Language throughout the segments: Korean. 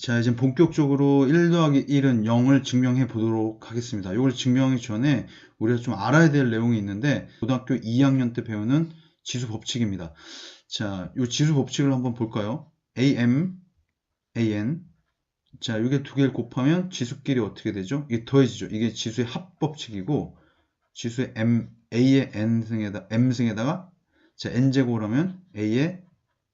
자, 이제 본격적으로 1 더하기 1은 0을 증명해 보도록 하겠습니다. 이걸 증명하기 전에 우리가 좀 알아야 될 내용이 있는데 고등학교 2학년 때 배우는 지수 법칙입니다. 자, 이 지수 법칙을 한번 볼까요? AM, AN. 자, 이게 두 개를 곱하면 지수끼리 어떻게 되죠? 이게 더해지죠. 이게 지수의 합법칙이고 지수의 M, A의 N승에다, M승에다가 자, N제곱을 하면 A의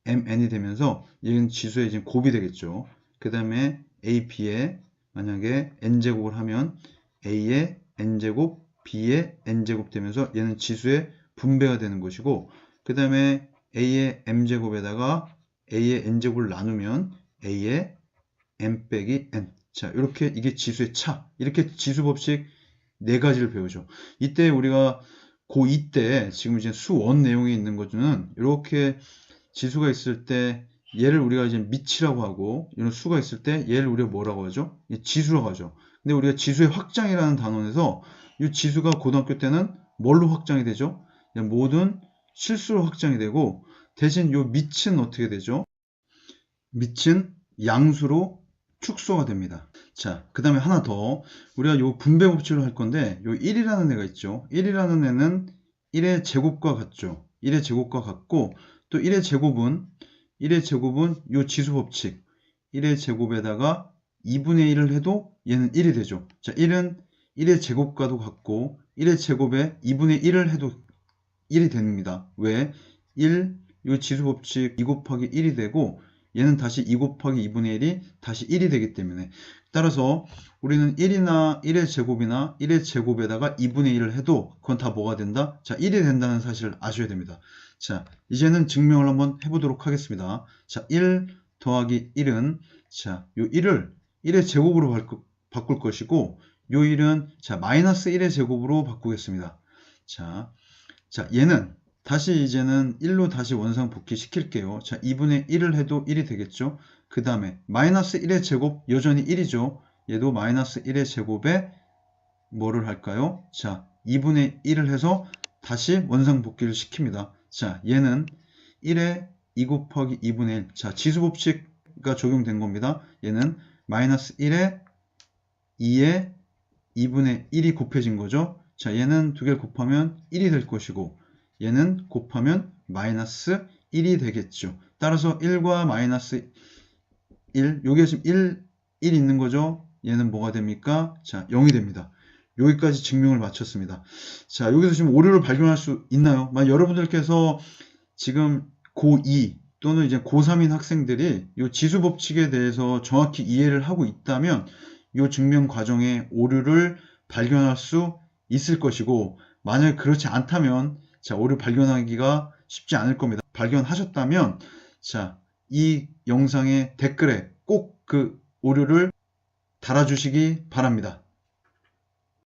MN이 되면서 얘는 지수의 지금 곱이 되겠죠. 그 다음에 A, B에 만약에 N제곱을 하면 A의 N제곱, B의 N제곱 되면서 얘는 지수의 분배가 되는 것이고 그 다음에 A의 M제곱에다가 A의 N제곱을 나누면 A의 M 빼기 N 자 이렇게 이게 지수의 차 이렇게 지수 법칙 네 가지를 배우죠. 이때 우리가 고2 때 지금 이제 수원 내용이 있는 것은 이렇게 지수가 있을 때 얘를 우리가 이제 미치라고 하고 이런 수가 있을 때 얘를 우리가 뭐라고 하죠? 이 지수라고 하죠. 근데 우리가 지수의 확장이라는 단원에서 이 지수가 고등학교 때는 뭘로 확장이 되죠? 모든 실수로 확장이 되고 대신 이 밑은 어떻게 되죠? 밑은 양수로 축소가 됩니다. 자, 그 다음에 하나 더. 우리가 요 분배 법칙을 할 건데, 요 1이라는 애가 있죠. 1이라는 애는 1의 제곱과 같죠. 1의 제곱과 같고, 또 1의 제곱은, 1의 제곱은 요 지수 법칙. 1의 제곱에다가 2분의 1을 해도 얘는 1이 되죠. 자, 1은 1의 제곱과도 같고, 1의 제곱에 2분의 1을 해도 1이 됩니다. 왜? 1, 요 지수 법칙 2 곱하기 1이 되고, 얘는 다시 2 곱하기 2분의 1이 다시 1이 되기 때문에 따라서 우리는 1이나 1의 제곱이나 1의 제곱에다가 2분의 1을 해도 그건 다 뭐가 된다? 자, 1이 된다는 사실을 아셔야 됩니다. 자, 이제는 증명을 한번 해보도록 하겠습니다. 자, 1 더하기 1은 자, 요 1을 1의 제곱으로 바꿀, 바꿀 것이고 요 1은 자, 마이너스 1의 제곱으로 바꾸겠습니다. 자, 자, 얘는 다시 이제는 1로 다시 원상 복귀 시킬게요. 자, 2분의 1을 해도 1이 되겠죠? 그 다음에 마이너스 1의 제곱 여전히 1이죠. 얘도 마이너스 1의 제곱에 뭐를 할까요? 자, 2분의 1을 해서 다시 원상 복귀를 시킵니다. 자, 얘는 1에 2 곱하기 2분의 1. 자, 지수 법칙가 적용된 겁니다. 얘는 마이너스 1에 2에 2분의 1이 곱해진 거죠. 자, 얘는 두 개를 곱하면 1이 될 것이고 얘는 곱하면 마이너스 1이 되겠죠. 따라서 1과 마이너스 1, 여기에 지금 1, 1 있는 거죠. 얘는 뭐가 됩니까? 자, 0이 됩니다. 여기까지 증명을 마쳤습니다. 자, 여기서 지금 오류를 발견할 수 있나요? 만약 여러분들께서 지금 고2 또는 이제 고3인 학생들이 이 지수 법칙에 대해서 정확히 이해를 하고 있다면 이 증명 과정에 오류를 발견할 수 있을 것이고 만약 그렇지 않다면 자, 오류 발견하기가 쉽지 않을 겁니다. 발견하셨다면, 자, 이 영상의 댓글에 꼭 그 오류를 달아주시기 바랍니다.